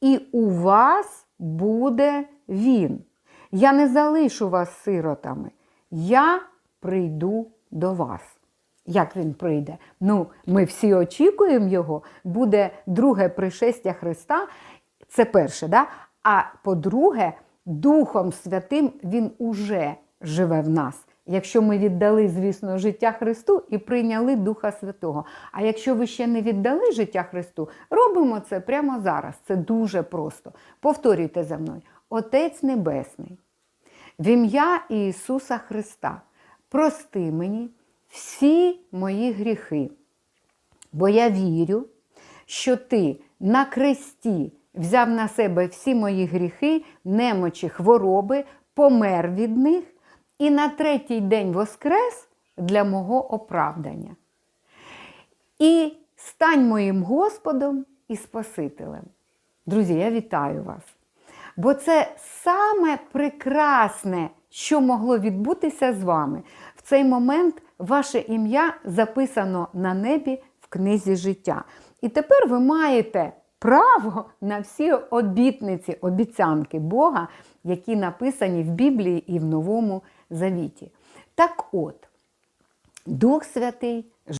і у вас буде він. Я не залишу вас сиротами. Я прийду до вас. Як він прийде? Ну, ми всі очікуємо його. Буде друге пришестя Христа. Це перше, да? а по-друге, Духом Святим Він уже живе в нас. Якщо ми віддали, звісно, життя Христу і прийняли Духа Святого. А якщо ви ще не віддали життя Христу, робимо це прямо зараз. Це дуже просто. Повторюйте за мною: Отець Небесний, в ім'я Ісуса Христа, прости мені всі мої гріхи, бо я вірю, що ти на кресті взяв на себе всі мої гріхи, немочі, хвороби, помер від них і на третій день воскрес для мого оправдання. І стань моїм Господом і Спасителем. Друзі, я вітаю вас. Бо це саме прекрасне, що могло відбутися з вами. В цей момент ваше ім'я записано на небі в книзі життя. І тепер ви маєте право на всі обітниці, обіцянки Бога, які написані в Біблії і в Новому Завіті. Так от, Дух Святий